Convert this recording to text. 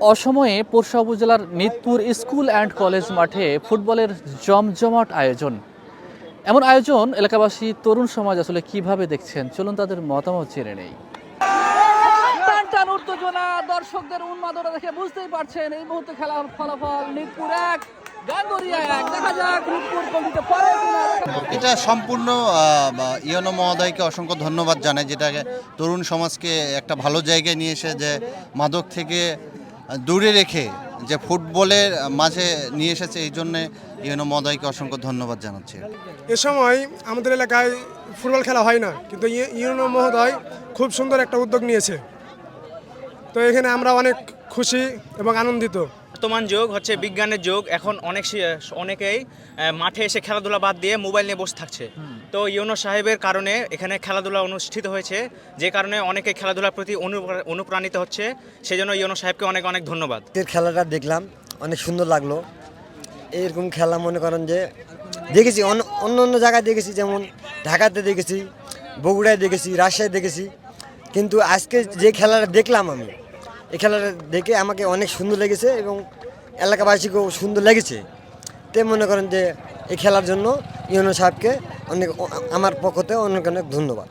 অসময়ে পোরশা উপজেলার Nitpur school and college মাঠে ফুটবলের জমজমাট আয়োজন। এমন আয়োজন এলাকাবাসী তরুণ সমাজ আসলে কীভাবে দেখছেন? চলুন তাদের মতামত জেনে নেই। টান টান উত্তেজনা দর্শকদের উন্মাদনা দেখে বুঝতেই পারছেন এই মুহূর্তে খেলার ফলাফল নিতপুর এক গাঙ্গরিয়া এক। দেখা যাক নিতপুর গোল দিতে পারে কিনা। এটা সম্পূর্ণ ইয়নো মহোদয়কে অসংখ্য ধন্যবাদ জানাই যেটাকে তরুণ সমাজকে একটা ভালো জায়গায় নিয়ে এসে যে মাদক থেকে দূরে রেখে যে ফুটবলের মাঝে নিয়ে এসেছে, এই জন্যে ইউনো মদাইকে অসংখ্য ধন্যবাদ জানাচ্ছি। এ সময় আমাদের এলাকায় ফুটবল খেলা হয় না, কিন্তু ইউ- ইউনো মহোদয় খুব সুন্দর একটা উদ্যোগ নিয়েছে। তো এখানে আমরা অনেক খুশি এবং আনন্দিত। বর্তমান যুগ হচ্ছে বিজ্ঞানের যুগ। এখন অনেক অনেকেই মাঠে এসে খেলাধুলা বাদ দিয়ে মোবাইল নিয়ে বসে থাকছে। তো ইউনো সাহেবের কারণে এখানে খেলাধুলা অনুষ্ঠিত হয়েছে। যে কারণে অনেকে খেলাধুলার প্রতি অনুপ্রা- অনুপ্রাণিত হচ্ছে। সেজন্য ইউনো সাহেবকে অনেক অনেক ধন্যবাদ। খেলাটা দেখলাম অনেক সুন্দর লাগল। এরকম খেলা মনে করেন যে দেখেছি অন্য অন্য অন্য জায়গায় দেখেছি যেমন ঢাকাতে দেখেছি বগুড়ায় দেখেছি রাজশাহী দেখেছি। কিন্তু আজকে যে খেলাটা দেখলাম আমি এই খেলাটা দেখে আমাকে অনেক সুন্দর লেগেছে এবং এলাকাবাসীকেও সুন্দর লেগেছে। তে মনে করেন যে এই খেলার জন্য ইউনো সাহেবকে অনেক, আমার পক্ষতে অনেক অনেক ধন্যবাদ।